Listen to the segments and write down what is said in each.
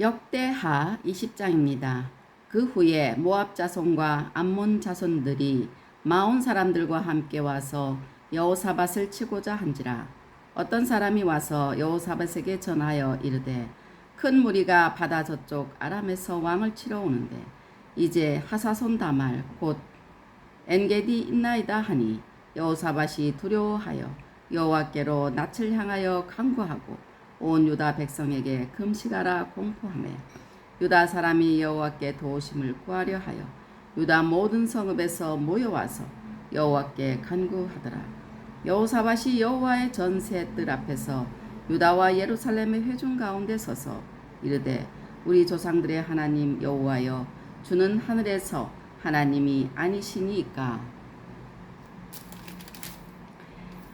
역대하 20장입니다. 그 후에 모압 자손과 암몬 자손들이 마온 사람들과 함께 와서 여호사밧을 치고자 한지라 어떤 사람이 와서 여호사밧에게 전하여 이르되 큰 무리가 바다 저쪽 아람에서 왕을 치러 오는데 이제 하사손 다말 곧 엔게디 있나이다 하니 여호사밧이 두려워하여 여호와께로 낯을 향하여 간구하고 온 유다 백성에게 금식하라 공포하며 유다 사람이 여호와께 도우심을 구하려 하여 유다 모든 성읍에서 모여와서 여호와께 간구하더라. 여호사밧이 여호와의 전세 뜰 앞에서 유다와 예루살렘의 회중 가운데 서서 이르되 우리 조상들의 하나님 여호와여 주는 하늘에서 하나님이 아니시니까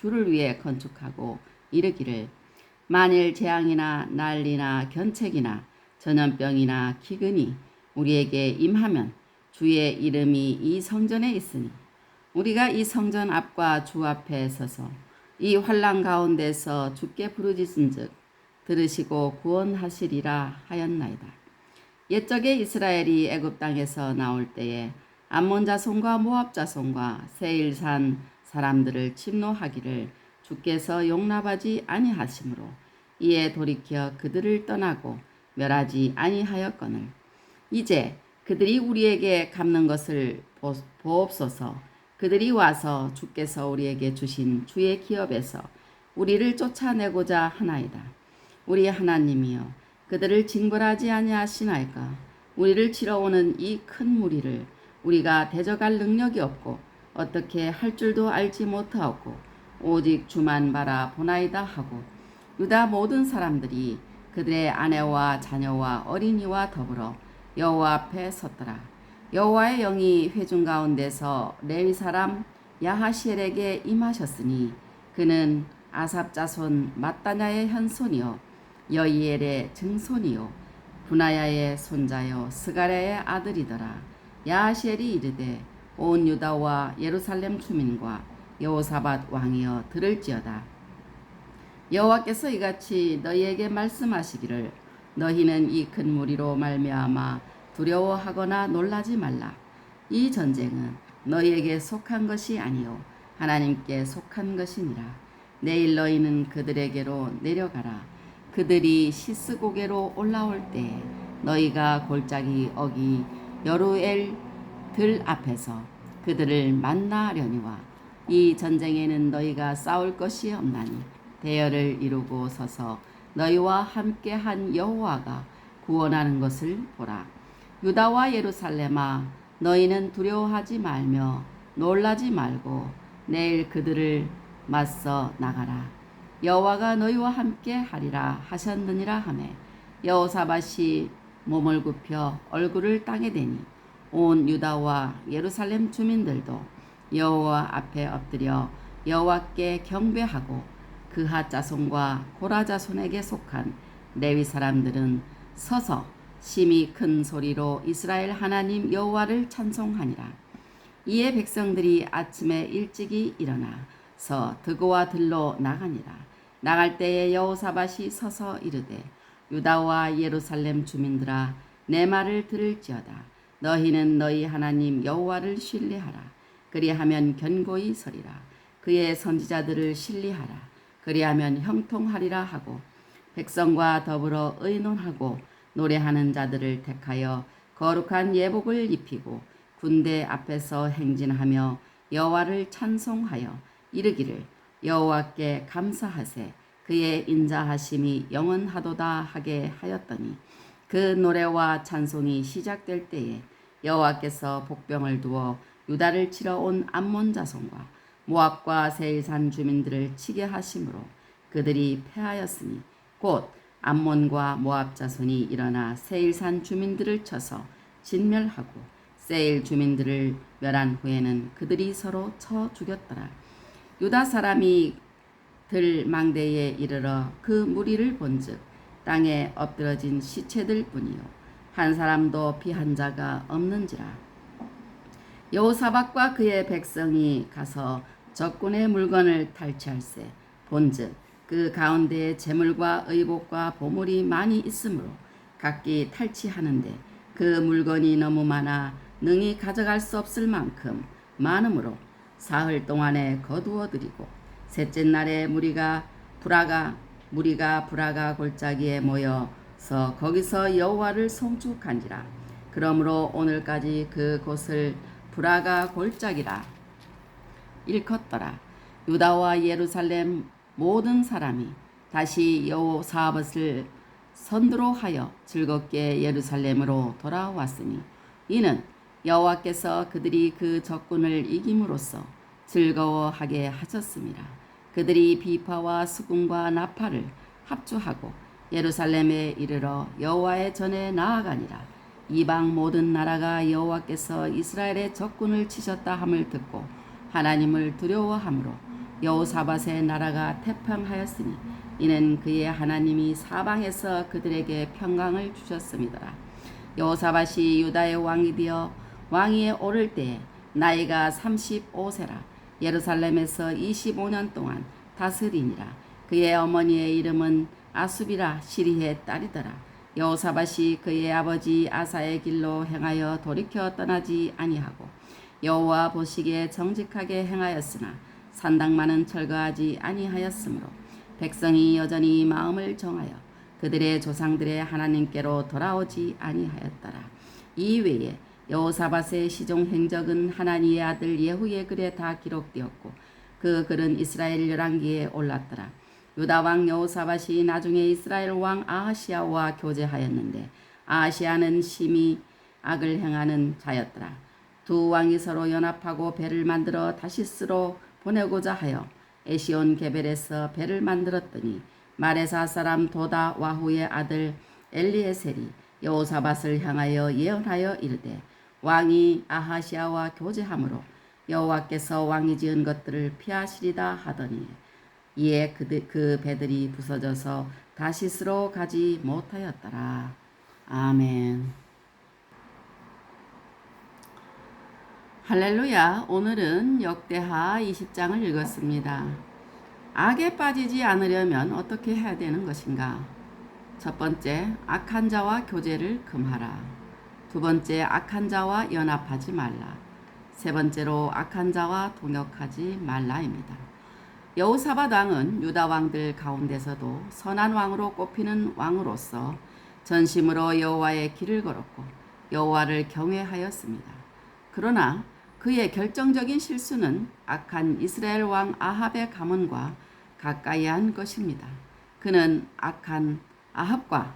주를 위해 건축하고 이르기를 만일 재앙이나 난리나 견책이나 전염병이나 기근이 우리에게 임하면 주의 이름이 이 성전에 있으니 우리가 이 성전 앞과 주 앞에 서서 이 환란 가운데서 주께 부르짖은즉 들으시고 구원하시리라 하였나이다. 옛적에 이스라엘이 애굽 땅에서 나올 때에 암몬 자손과 모압 자손과 세일산 사람들을 침노하기를 주께서 용납하지 아니하심으로 이에 돌이켜 그들을 떠나고 멸하지 아니하였거늘. 이제 그들이 우리에게 갚는 것을 보옵소서. 그들이 와서 주께서 우리에게 주신 주의 기업에서 우리를 쫓아내고자 하나이다. 우리 하나님이여 그들을 징벌하지 아니하시나이까? 우리를 치러 오는 이 큰 무리를 우리가 대적할 능력이 없고 어떻게 할 줄도 알지 못하고 오직 주만 바라 보나이다 하고 유다 모든 사람들이 그들의 아내와 자녀와 어린이와 더불어 여호와 앞에 섰더라. 여호와의 영이 회중 가운데서 레위 사람 야하시엘에게 임하셨으니 그는 아삽 자손 마따냐의 현손이요 여이엘의 증손이요 분하야의 손자요 스가랴의 아들이더라. 야하시엘이 이르되 온 유다와 예루살렘 주민과 여호사밧 왕이여 들을지어다. 여호와께서 이같이 너희에게 말씀하시기를 너희는 이 큰 무리로 말미암아 두려워하거나 놀라지 말라. 이 전쟁은 너희에게 속한 것이 아니요 하나님께 속한 것이니라. 내일 너희는 그들에게로 내려가라. 그들이 시스고개로 올라올 때 너희가 골짜기 어기 여루엘 들 앞에서 그들을 만나려니와 이 전쟁에는 너희가 싸울 것이 없나니 대열을 이루고 서서 너희와 함께 한 여호와가 구원하는 것을 보라. 유다와 예루살렘아 너희는 두려워하지 말며 놀라지 말고 내일 그들을 맞서 나가라. 여호와가 너희와 함께 하리라 하셨느니라 하매 여호사밧이 몸을 굽혀 얼굴을 땅에 대니 온 유다와 예루살렘 주민들도 여호와 앞에 엎드려 여호와께 경배하고 그하 자손과 고라 자손에게 속한 레위 사람들은 서서 심히 큰 소리로 이스라엘 하나님 여호와를 찬송하니라. 이에 백성들이 아침에 일찍이 일어나 서 드고와 들로 나가니라. 나갈 때에 여호사밧이 서서 이르되 유다와 예루살렘 주민들아 내 말을 들을지어다. 너희는 너희 하나님 여호와를 신뢰하라. 그리하면 견고히 서리라. 그의 선지자들을 신뢰하라. 그리하면 형통하리라 하고 백성과 더불어 의논하고 노래하는 자들을 택하여 거룩한 예복을 입히고 군대 앞에서 행진하며 여호와를 찬송하여 이르기를 여호와께 감사하세 그의 인자하심이 영원하도다 하게 하였더니 그 노래와 찬송이 시작될 때에 여호와께서 복병을 두어 유다를 치러 온 암몬 자손과 모압과 세일산 주민들을 치게 하심으로 그들이 패하였으니 곧 암몬과 모압 자손이 일어나 세일산 주민들을 쳐서 진멸하고 세일 주민들을 멸한 후에는 그들이 서로 쳐 죽였더라. 유다 사람이 들 망대에 이르러 그 무리를 본즉 땅에 엎드러진 시체들 뿐이요 한 사람도 피한 자가 없는지라. 여호사박과 그의 백성이 가서 적군의 물건을 탈취할세. 본즉 그 가운데에 재물과 의복과 보물이 많이 있으므로 각기 탈취하는데 그 물건이 너무 많아 능히 가져갈 수 없을 만큼 많으므로 사흘 동안에 거두어 드리고 셋째 날에 무리가 브라가 무리가 브라가 골짜기에 모여 서 거기서 여호와를 송축한지라 그러므로 오늘까지 그 곳을 브라가 골짜기라 일컫더라 유다와 예루살렘 모든 사람이 다시 여호사밧을 선두로 하여 즐겁게 예루살렘으로 돌아왔으니 이는 여호와께서 그들이 그 적군을 이김으로써 즐거워하게 하셨습니다. 그들이 비파와 수금과 나팔을 합주하고 예루살렘에 이르러 여호와의 전에 나아가니라. 이방 모든 나라가 여호와께서 이스라엘의 적군을 치셨다 함을 듣고 하나님을 두려워함으로 여호사밧의 나라가 태평하였으니 이는 그의 하나님이 사방에서 그들에게 평강을 주셨습니다. 여호사밧이 유다의 왕이 되어 왕위에 오를 때에 나이가 35세라 예루살렘에서 25년 동안 다스리니라 그의 어머니의 이름은 아수비라 시리의 딸이더라 여호사밧이 그의 아버지 아사의 길로 행하여 돌이켜 떠나지 아니하고 여호와 보시기에 정직하게 행하였으나 산당만은 철거하지 아니하였으므로 백성이 여전히 마음을 정하여 그들의 조상들의 하나님께로 돌아오지 아니하였더라. 이 외에 여호사밧의 시종 행적은 하나니의 아들 예후의 글에 다 기록되었고 그 글은 이스라엘 열왕기에 올랐더라. 유다 왕 여호사밧이 나중에 이스라엘 왕 아하시아와 교제하였는데 아하시아는 심히 악을 행하는 자였더라. 두 왕이 서로 연합하고 배를 만들어 다시스로 보내고자 하여 에시온 게벨에서 배를 만들었더니 마레사 사람 도다 와후의 아들 엘리에셀이 여호사밧을 향하여 예언하여 이르되 왕이 아하시아와 교제함으로 여호와께서 왕이 지은 것들을 피하시리다 하더니 이에 그들, 그 배들이 부서져서 다시스로 가지 못하였더라. 아멘. 할렐루야. 오늘은 역대하 20장을 읽었습니다. 악에 빠지지 않으려면 어떻게 해야 되는 것인가? 첫 번째, 악한 자와 교제를 금하라. 두 번째, 악한 자와 연합하지 말라. 세 번째로 악한 자와 동역하지 말라입니다. 여호사밧 왕은 유다 왕들 가운데서도 선한 왕으로 꼽히는 왕으로서 전심으로 여호와의 길을 걸었고 여호와를 경외하였습니다. 그러나 그의 결정적인 실수는 악한 이스라엘 왕 아합의 가문과 가까이 한 것입니다. 그는 악한 아합과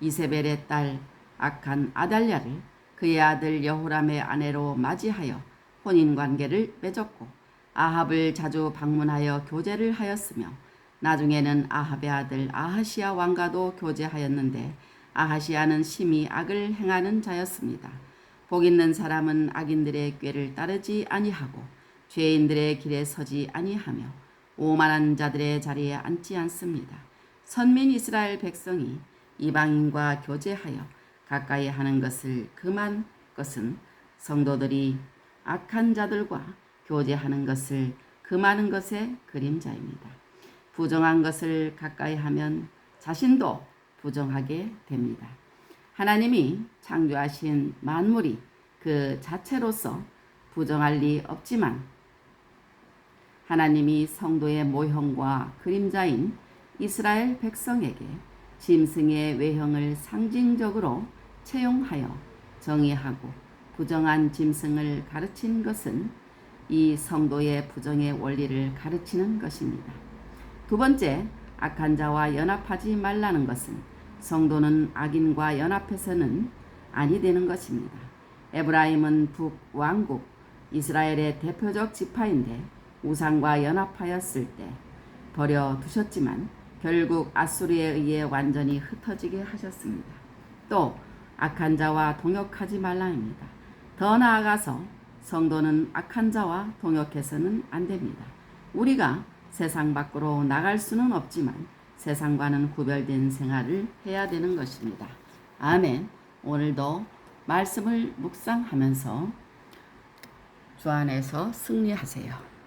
이세벨의 딸 악한 아달랴를 그의 아들 여호람의 아내로 맞이하여 혼인 관계를 맺었고 아합을 자주 방문하여 교제를 하였으며 나중에는 아합의 아들 아하시아 왕과도 교제하였는데 아하시아는 심히 악을 행하는 자였습니다. 복 있는 사람은 악인들의 꾀를 따르지 아니하고 죄인들의 길에 서지 아니하며 오만한 자들의 자리에 앉지 않습니다. 선민 이스라엘 백성이 이방인과 교제하여 가까이 하는 것을 금한 것은 성도들이 악한 자들과 교제하는 것을 금하는 것의 그림자입니다. 부정한 것을 가까이 하면 자신도 부정하게 됩니다. 하나님이 창조하신 만물이 그 자체로서 부정할 리 없지만 하나님이 성도의 모형과 그림자인 이스라엘 백성에게 짐승의 외형을 상징적으로 채용하여 정의하고 부정한 짐승을 가르친 것은 이 성도의 부정의 원리를 가르치는 것입니다. 두 번째, 악한 자와 연합하지 말라는 것은 성도는 악인과 연합해서는 아니 되는 것입니다. 에브라임은 북왕국 이스라엘의 대표적 지파인데 우상과 연합하였을 때 버려 두셨지만 결국 아수르에 의해 완전히 흩어지게 하셨습니다. 또 악한 자와 동역하지 말라입니다. 더 나아가서 성도는 악한 자와 동역해서는 안 됩니다. 우리가 세상 밖으로 나갈 수는 없지만 세상과는 구별된 생활을 해야 되는 것입니다. 아멘. 오늘도 말씀을 묵상하면서 주 안에서 승리하세요.